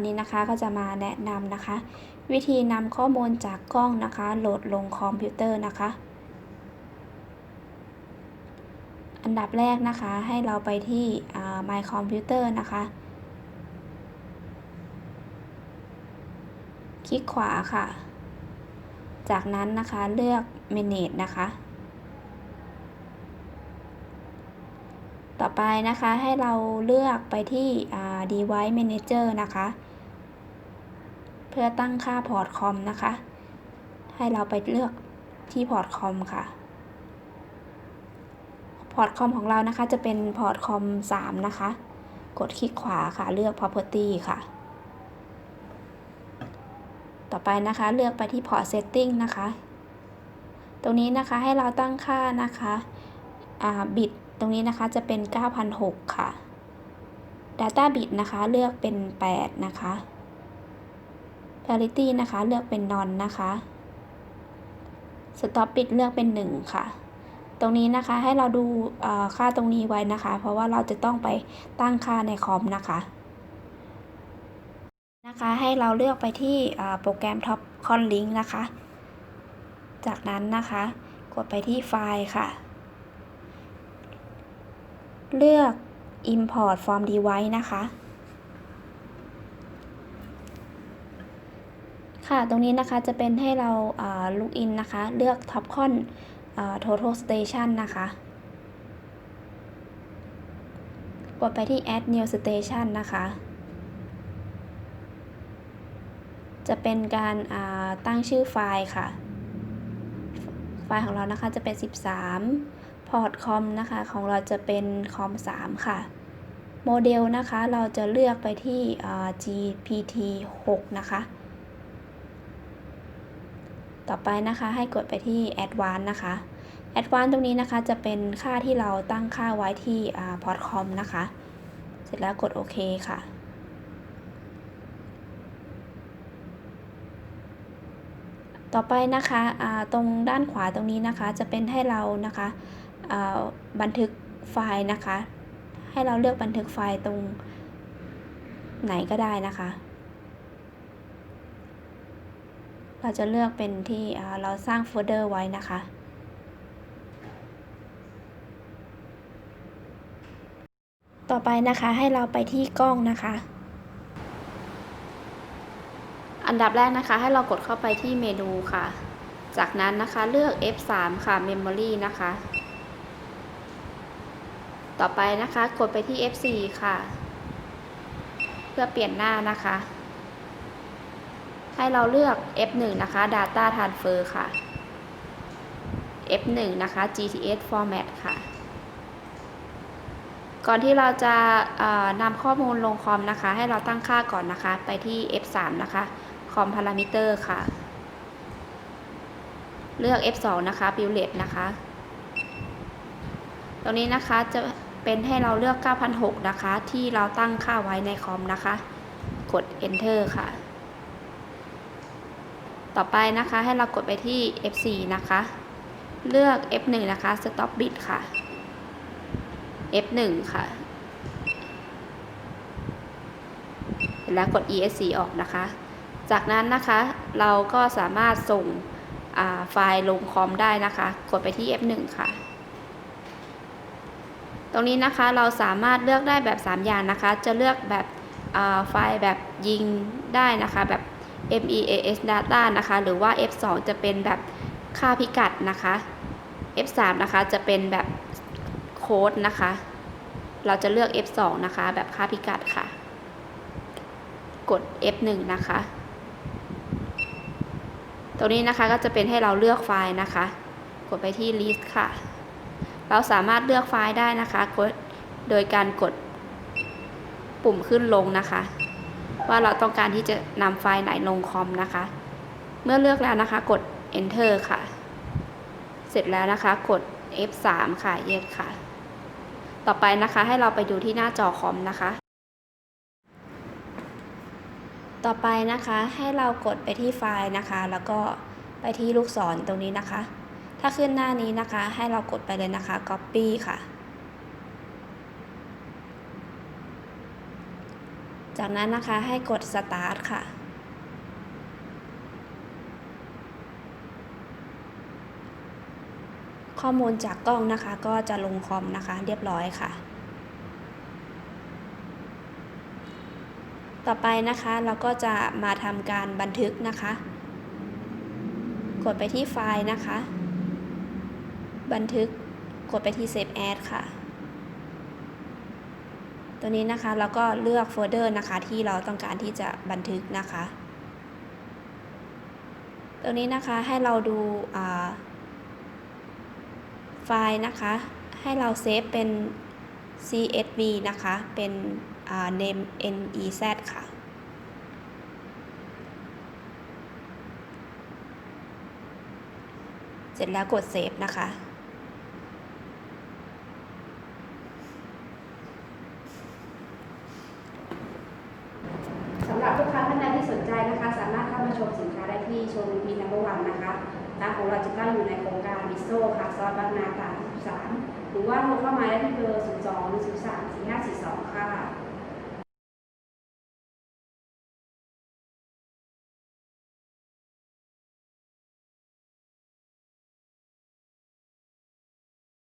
วันนี้นะคะก็จะมาแนะนำนะคะ วิธีนำข้อมูลจากกล้องนะคะ โหลดลงคอมพิวเตอร์นะคะ อันดับแรกนะคะให้เราไปที่ My Computer นะคะ คลิกขวาค่ะ จากนั้นนะคะเลือก Manage นะคะต่อไปนะคะให้เราเลือกไปที่ Device Manager นะคะ เพื่อตั้งค่าพอร์ตคอมนะคะ ให้เราไปเลือกที่พอร์ตคอมค่ะ พอร์ตคอมของเรานะคะจะเป็นพอร์ตคอม3นะคะ กดคลิกขวาค่ะ เลือก Property ค่ะ ต่อไปนะคะ เลือกไปที่พอร์ต Setting นะคะ ตรงนี้นะคะให้เราตั้งค่านะคะบิตตรงนี้นะคะจะเป็น 9,006ค่ะ Data bit นะคะ เลือกเป็น 8 นะคะ Parity นะคะ เลือกเป็น non นะคะ Stop bit เลือกเป็น 1 ค่ะ ตรงนี้นะคะให้เราดูค่าตรงนี้ไว้นะคะ เพราะว่าเราจะต้องไปตั้งค่าในคอมนะคะนะคะให้เราเลือกไปที่โปรแกรม Top Con Link นะคะ จากนั้นนะคะ กดไปที่ไฟล์ค่ะ เลือก Import from device นะคะ ค่ะตรงนี้นะคะจะเป็นให้เราลูกอินนะคะ เลือก Topcon Total Station นะคะ กดไปที่ Add New Station นะคะ จะเป็นการตั้งชื่อไฟล์ค่ะ ไฟล์ของเรานะคะจะเป็น 13 พอร์ตคอมนะคะของเราจะเป็นคอม3ค่ะ โมเดลนะคะเราจะเลือกไปที่ GPT 6 นะคะ ต่อไปนะคะให้กดไปที่ Advanced นะคะ Advanced ตรงนี้นะคะจะเป็นค่าที่เราตั้งค่าไว้ที่พอร์ตคอมนะคะ เสร็จแล้วกดโอเคค่ะต่อไปนะคะตรงด้านขวาตรงนี้นะคะจะเป็นให้เรานะคะ บันทึกไฟล์นะคะ ให้เราเลือกบันทึกไฟล์ตรงไหนก็ได้นะคะ เราจะเลือกเป็นที่เราสร้างโฟลเดอร์ไว้นะคะ ต่อไปนะคะให้เราไปที่กล้องนะคะ อันดับแรกนะคะ ให้เรากดเข้าไปที่เมนูค่ะ จากนั้นนะคะเลือก F3 ค่ะ Memory นะคะ ต่อไปนะคะกดไปที่ F4 ค่ะ เพื่อเปลี่ยนหน้านะคะ ให้เราเลือก F1 นะคะ Data Transfer ค่ะ F1 นะคะ GTS Format ค่ะ ก่อนที่เราจะนำข้อมูลลงคอมนะคะ ให้เราตั้งค่าก่อนนะคะ ไปที่ F3 นะคะคอมพารามิเตอร์ค่ะ เลือก F2 นะคะ Bullet นะคะตรงนี้นะคะจะ เป็นให้เราเลือก9,006นะคะ ที่เราตั้งค่าไว้ในคอมนะคะ กด Enter ค่ะ ต่อไปนะคะให้เรากดไปที่ F4 นะคะ เลือก F1 นะคะ Stop Bit ค่ะ F1 ค่ะ แล้วกด ESC ออกนะคะ จากนั้นนะคะเราก็สามารถส่งไฟล์ลงคอมได้นะคะ กดไปที่ F1 ค่ะ ตรงนี้นะคะเราสามารถเลือกได้แบบ 3 อย่างนะคะ จะเลือกแบบไฟล์แบบยิงได้นะคะแบบ MEAS data นะคะ หรือว่า F2 จะเป็นแบบค่าพิกัดนะคะ F3 นะคะจะเป็นแบบโค้ดนะคะ เราจะเลือก F2 นะคะ แบบค่าพิกัดค่ะ กด F1 นะคะ ตรงนี้นะคะก็จะเป็นให้เราเลือกไฟล์นะคะ กดไปที่ list ค่ะ เราสามารถเลือกไฟล์ได้นะคะ โดยการกดปุ่มขึ้นลงนะคะ ว่าเราต้องการที่จะนำไฟล์ไหนลงคอมนะคะ เมื่อเลือกแล้วนะคะ กด enter ค่ะ เสร็จแล้วนะคะ กด F3 ค่ะ yes ค่ะ ต่อไปนะคะให้เราไปดูที่หน้าจอคอมนะคะ ต่อไปนะคะให้เรากดไปที่ไฟล์นะคะ แล้วก็ไปที่ลูกศรตรงนี้นะคะ ถ้าขึ้นหน้านี้นะคะ ให้เรากดไปเลยนะคะ copy ค่ะ จากนั้นนะคะให้กด start ค่ะ ข้อมูลจากกล้องนะคะ ก็จะลงคอมนะคะ เรียบร้อยค่ะ ต่อไปนะคะเราก็จะมาทำการบันทึกนะคะ กดไปที่ไฟล์นะคะ บันทึกกดไปที่ Save As ค่ะ ตัวนี้นะคะเราก็เลือกโฟลเดอร์นะคะที่เราต้องการที่จะบันทึกนะคะ ตัวนี้นะคะให้เราดูไฟล์นะคะ ให้เราเซฟเป็น csv นะคะ เป็น name nez ค่ะเสร็จแล้วกดเซฟนะคะ สำหรับลูกค้าท่านใดที่สนใจนะคะ สามารถเข้ามาชมสินค้าได้ที่โชว์รูมพีนัมเบอร์วันนะคะร้านของเราจะตั้งอยู่ในโครงการมิโซค่ะซอยบางนาตราด13หรือว่าโทรเข้ามาได้ที่เบอร์ 02 1 3